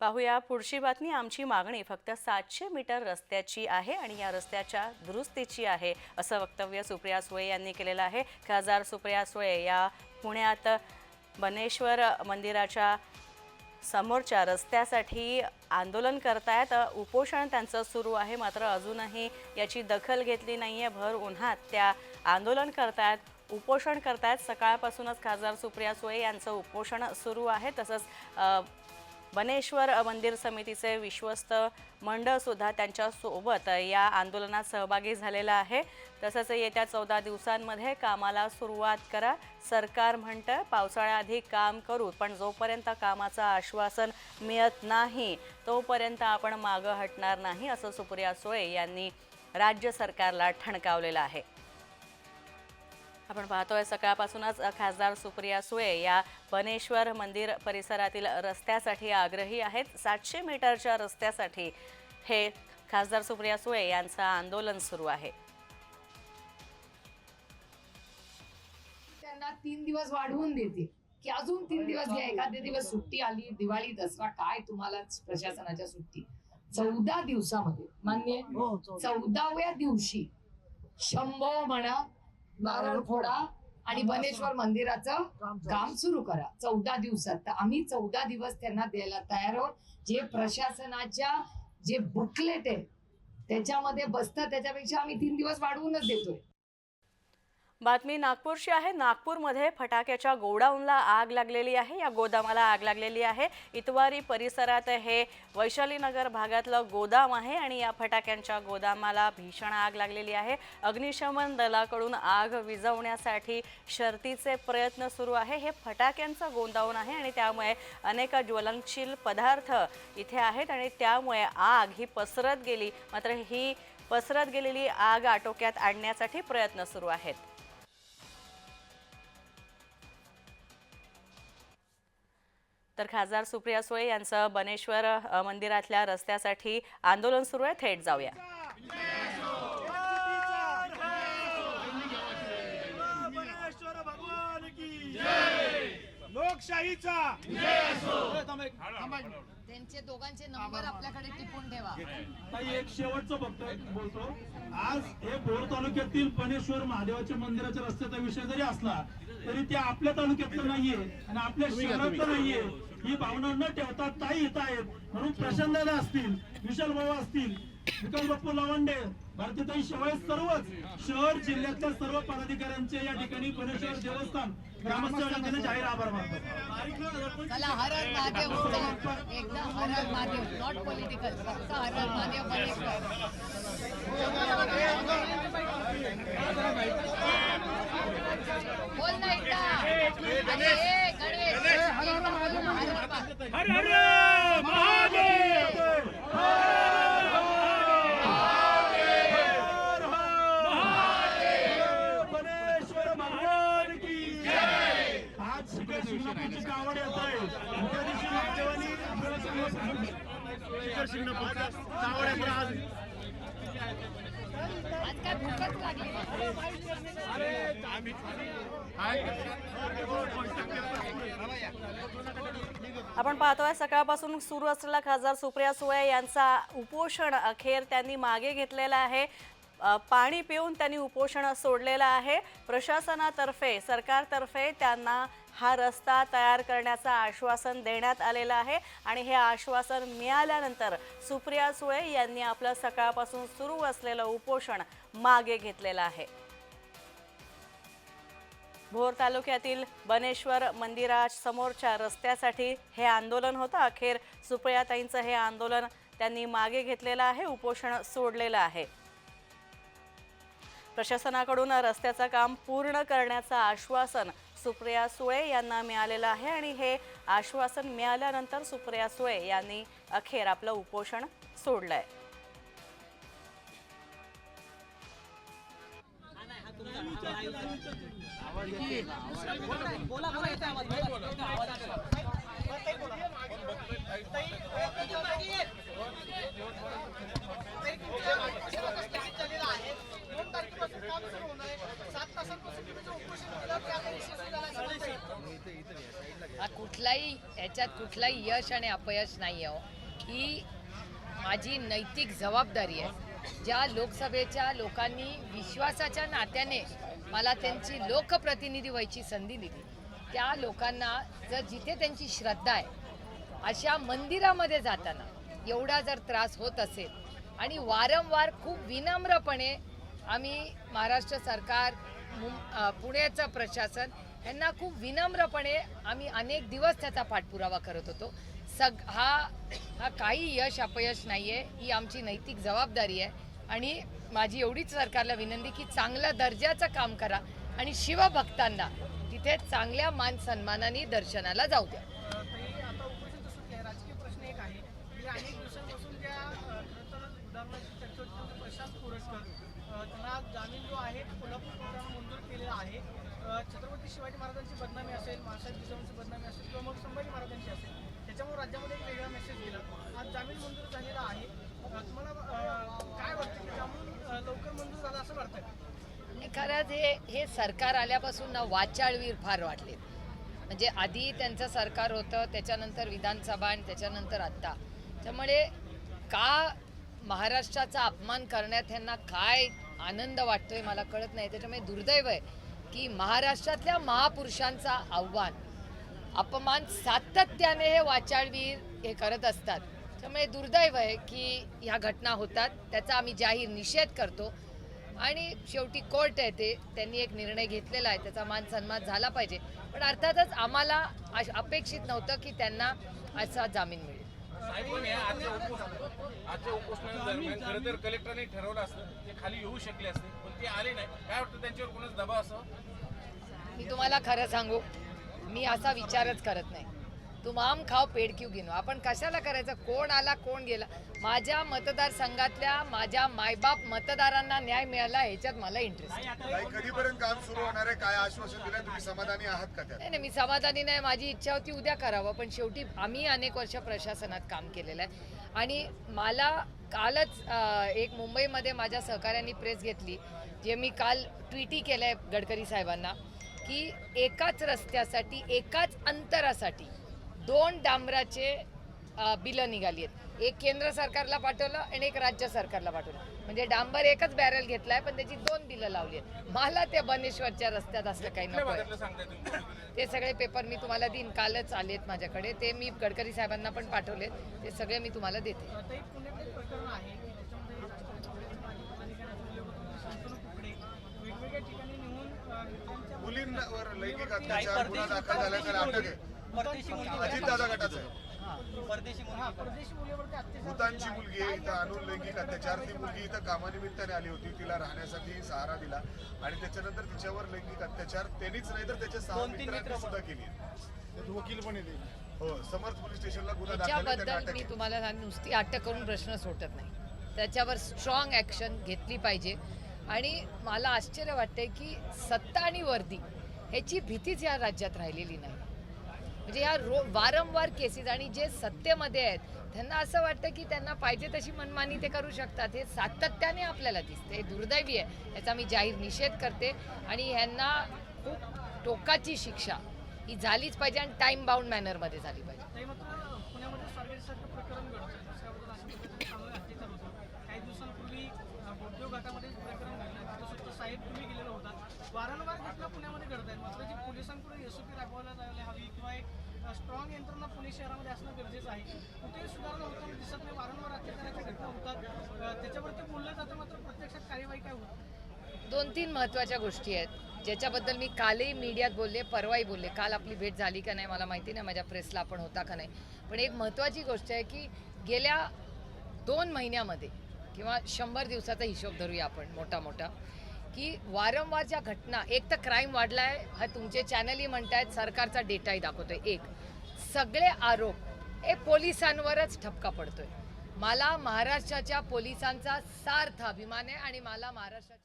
पाहूया पुढची बातमी. आमची मागणी फक्त सातशे मीटर रस्त्याची आहे आणि या रस्त्याच्या दुरुस्तीची आहे असं वक्तव्य सुप्रिया सुळे यांनी केलेलं आहे. खासदार सुप्रिया सुळे या पुण्यात बनेश्वर मंदिराच्या समोरच्या रस्त्यासाठी आंदोलन करतायत. उपोषण त्यांचं सुरू आहे मात्र अजूनही याची दखल घेतली नाही आहे भर उन्हात त्या आंदोलन करतायत उपोषण करतायत. सकाळपासूनच खासदार सुप्रिया सुळे यांचं उपोषण सुरू आहे. तसंच बनेश्वर मंदिर समितीचे विश्वस्त मंडळसुद्धा त्यांच्यासोबत या आंदोलनात सहभागी झालेलं आहे. तसंच येत्या चौदा दिवसांमध्ये कामाला सुरुवात करा. सरकार म्हणतं पावसाळ्याआधी काम करू पण जोपर्यंत कामाचं आश्वासन मिळत नाही तोपर्यंत आपण मागं हटणार नाही असं सुप्रिया सुळे यांनी राज्य सरकारला ठणकावलेलं आहे. आपण पाहतोय सकाळपासूनच खासदार सुप्रिया सुळे या बनेश्वर मंदिर परिसरातील रस्त्यासाठी आग्रही आहेत. सातशे मीटरच्या रस्त्यासाठी हे खासदार सुप्रिया सुळे यांचं आंदोलन सुरू आहे. त्यांना तीन दिवस वाढवून देते. की अजून तीन दिवस घ्या. एखादे दिवस सुट्टी आली दिवाळी दसरा काय तुम्हाला प्रशासनाच्या सुट्टी? चौदा दिवसामध्ये मान्य आहे? चौदाव्या दिवशी शंभो म्हणा नारळ फोडा आणि बनेश्वर मंदिराचं काम सुरू करा. चौदा दिवसात. तर आम्ही चौदा दिवस त्यांना द्यायला तयार आहोत. जे प्रशासनाच्या जे बुकलेट आहे त्याच्यामध्ये बसतं त्याच्यापेक्षा आम्ही तीन दिवस वाढवूनच देतोय. बातमी नागपूरची आहे. नागपूरमध्ये फटाक्याच्या गोडाऊनला आग लागलेली आहे. या गोदामाला आग लागलेली आहे. इतवारी परिसरात हे वैशालीनगर भागातलं गोदाम आहे आणि या फटाक्यांच्या गोदामाला भीषण आग लागलेली आहे. अग्निशमन दलाकडून आग विझवण्यासाठी शर्तीचे प्रयत्न सुरू आहे. हे फटाक्यांचं गोंदाऊन आहे आणि त्यामुळे अनेक ज्वलनशील पदार्थ इथे आहेत आणि त्यामुळे आग ही पसरत गेली. मात्र ही पसरत गेलेली आग आटोक्यात आणण्यासाठी प्रयत्न सुरू आहेत. तर खासदार सुप्रिया सुळे यांचं बनेश्वर मंदिरातल्या रस्त्यासाठी आंदोलन सुरू आहे. थेट जाऊया. बनेश्वर भगवान की लोकशाहीचा त्यांचे दोघांचे नंबर आपल्याकडे टिपून ठेवा. एक शेवटचं फक्त बोलतो. आज हे भोर तालुक्यातील पणेश्वर महादेवाच्या मंदिराच्या रस्त्याचा विषय जरी असला तरी ते आपल्या तालुक्यातलं नाहीये आणि आपल्या शहरातलं नाहीये. ही भावना न ठेवता ताई इथं आहेत. म्हणून प्रशांत दादा असतील विशाल भाऊ असतील विकास बाप्पू लवंडे भारतीताई शिवाय सर्वच शहर जिल्ह्यातल्या सर्व पदाधिकाऱ्यांचे या ठिकाणी पणेश्वर देवस्थान ग्रामस्थांच्या वतीने जाहीर आभार मानतो. हर हर महादेव चला एकदा हर हर महादेव नॉट पॉलिटिकल फक्त हर हर महादेव बनेश्वर बोल ना एकदा अरे, ए, गणेश, हर हर महादेव. हर हर महादेव बनेश्वर भगवान की आज शिखर शिंगणापूरची कावड येत आहे त्या दिवशी महादेवानी शिखर शिंगणापूरचा कावड येत आज आज काय भूकच लागली आपण पाहतोय सकाळपासून सुरू असलेला खासदार सुप्रिया सुळे यांचा उपोषण अखेर त्यांनी मागे घेतलेला आहे. पाणी पिऊन त्यांनी उपोषण सोडलेलं आहे. प्रशासनातर्फे सरकारतर्फे त्यांना हा रस्ता तयार करण्याचं आश्वासन देण्यात आलेलं आहे. आणि हे आश्वासन मिळाल्यानंतर सुप्रिया सुळे यांनी आपलं सकाळपासून सुरू असलेलं उपोषण मागे घेतलेलं आहे. भोर तालुक्यातील बनेश्वर मंदिरासमोरच्या रस्त्यासाठी हे आंदोलन होतं. अखेर सुप्रियाताईंचं हे आंदोलन त्यांनी मागे घेतलेलं आहे उपोषण सोडलेलं आहे. प्रशासनाकडून रस्त्याचं काम पूर्ण करण्याचं आश्वासन सुप्रिया सुळे यांना मिळालेलं आहे आणि हे आश्वासन मिळाल्यानंतर सुप्रिया सुळे यांनी अखेर आपलं उपोषण सोडलं आहे कुठलाही याच्यात कुठलाही यश आणि अपयश नाही आहे हो. ही माझी नैतिक जबाबदारी आहे. ज्या लोकसभेच्या लोकांनी विश्वासाच्या नात्याने मला त्यांची लोकप्रतिनिधी व्हायची संधी दिली त्या लोकांना जर जिथे त्यांची श्रद्धा आहे अशा मंदिरामध्ये जाताना एवढा जर त्रास होत असेल आणि वारंवार खूप विनम्रपणे आम्ही महाराष्ट्र सरकार मुं- पुण्याचं प्रशासन यांना खूप विनम्रपणे आम्ही अनेक दिवस त्याचा पाठपुरावा करत होतो. सग हा हा काही यश अपयश नाही आहे ही आमची नैतिक जबाबदारी आहे. आणि माझी एवढीच सरकारला विनंती की चांगल्या दर्जाचं काम करा आणि शिवभक्तांना तिथे चांगल्या मान सन्मानाने दर्शनाला जाऊ द्या. छत्रपती शिवाजी महाराजांची बदनामी असेल महासाहेब बदनामी असेल किंवा मग संभाजी महाराजांची असेल त्याच्यामुळे राज्यामध्ये एक वेगळा मेसेज गेला आज जामीन मंजूर झालेला आहे अ, तुम्हाला अ, काय वाटतं की जामीन अ, लवकर मंजूर झाला असं वाटतं का? खरंच हे सरकार आल्यापासून ना वाचाळवीर फार वाटलेत म्हणजे आधी त्यांचं सरकार होतं त्याच्यानंतर विधानसभा आणि त्याच्यानंतर आत्ता. त्यामुळे का महाराष्ट्राचा अपमान करण्यात ह्यांना काय आनंद वाटतोय मला कळत नाही. त्याच्यामुळे दुर्दैव आहे की महाराष्ट्रातल्या महापुरुषांचा आव्हान अपमान सातत्याने हे वाचाळवीर हे करत असतात. त्यामुळे दुर्दैव आहे की ह्या घटना होतात. त्याचा आम्ही जाहीर निषेध करतो. आणि शेवटी कोर्ट आहे ते त्यांनी एक निर्णय घेतलेला आहे त्याचा मान सन्मान झाला पाहिजे. पण अर्थातच आम्हाला अपेक्षित नव्हतं की त्यांना असा जामीन मिळेल. साहेब पण या आजच्या उपोषण आजच्या उपोषणादरम्यान खरं तर कलेक्टरने ठरवलं असतं ते खाली येऊ शकले असते पण ते आले नाही. काय वाटतं त्यांच्यावर कोणाचा दबाव असं मी तुम्हाला खरं सांगू मी असा विचारच करत नाही. तुम आम खाव पेड क्यू घेणं. आपण कशाला करायचं? कोण आला कोण गेला? माझ्या मतदारसंघातल्या माझ्या मायबाप मतदारांना न्याय मिळाला ह्याच्यात मला इंटरेस्ट कधीपर्यंत काम सुरू होणार आहे? काय आश्वासन दिलं तुम्ही समाधानी आहात का त्यात? नाही नाही मी समाधानी नाही. माझी इच्छा होती उद्या करावं पण शेवटी आम्ही अनेक वर्ष प्रशासनात काम केलेलं आहे. आणि मला कालच अं, एक मुंबईमध्ये माझ्या सहकाऱ्यांनी प्रेस घेतली जे मी काल ट्विटी केलं आहे गडकरी साहेबांना की एकाच रस्त्यासाठी एकाच अंतरासाठी दोन डांबराचे बिलं निघाली आहेत. एक केंद्र सरकारला पाठवलं आणि एक राज्य सरकारला पाठवलं. म्हणजे डांबर एकच बॅरल घेतलाय पण त्याची दोन बिलं लावली आहेत. मला त्या बनेश्वरच्या रस्त्यात असलं काही नको ते सगळे पेपर मी तुम्हाला देईन. कालच आलेत माझ्याकडे. ते मी गडकरी साहेबांना पण पाठवलेत. ते सगळे मी तुम्हाला देते. मुलींवर लैंगिक अत्याचार गुन्हा दाखल झाल्याचं आहे. अजितदादा गटाचं आहे. परदेशी मुलीवरती अत्याचार भूतानची झालेला आहे. मुलगी आहे इथं आणून लैंगिक अत्याचार. ती मुलगी इथं कामानिमित्ताने आली होती तिला राहण्यासाठी सहारा दिला. आणि त्याच्यानंतर तिच्यावर लैंगिक अत्याचार. त्यांनीच नाही तर त्याच्या सहा मित्रांनी सुद्धा केली वकील पण हो समर्थ पोलीस स्टेशनला गुन्हा दाखल मी. तुम्हाला सांग नुसती अटक करून प्रश्न सुटत नाही. त्याच्यावर स्ट्रॉंग ॲक्शन घेतली पाहिजे. आणि मला आश्चर्य वाटतंय की सत्ता आणि वर्दी ह्याची भीतीच या राज्यात राहिलेली नाही. म्हणजे ह्या रो वारंवार केसेस आणि जे सत्तेमध्ये आहेत त्यांना असं वाटतं की त्यांना पाहिजे तशी मनमानी ते करू शकतात. हे सातत्याने आपल्याला दिसते. हे दुर्दैवी आहे. याचा मी जाहीर निषेध करते. आणि ह्यांना खूप टोकाची शिक्षा ही झालीच पाहिजे आणि टाईम बाउंड मॅनरमध्ये झाली पाहिजे. वारंवार घटना पुण्यामध्ये घडत आहेत. मात्र जी पोलिसांकडून एसओपी ओ राबवायला जायला हवी किंवा एक स्ट्रॉंग यंत्रणा पुणे शहरामध्ये असणं गरजेचं आहे. कुठेही सुधारणा होताना दिसत नाही वारंवार अत्याचाराच्या घटना होतात. त्याच्यावरती बोललं जातं मात्र प्रत्यक्षात कार्यवाही काय होत दोन तीन महत्त्वाच्या गोष्टी आहेत ज्याच्याबद्दल मी कालही मीडियात बोलले परवाही बोलले. काल आपली भेट झाली का नाही मला माहिती नाही माझ्या प्रेसला आपण होता का नाही. पण एक महत्त्वाची गोष्ट आहे की गेल्या दोन महिन्यामध्ये किंवा शंभर दिवसाचा हिशोब धरूया आपण मोठा मोठा की वारंवार ज्या घटना एक तर क्राईम वाढला आहे हा तुमचे चॅनलही म्हणतायत सरकारचा डेटाही दाखवतोय. एक सगळे आरोप हे पोलिसांवरच ठपका पडतोय. मला महाराष्ट्राच्या पोलिसांचा सार्थ अभिमान आहे आणि मला महाराष्ट्राच्या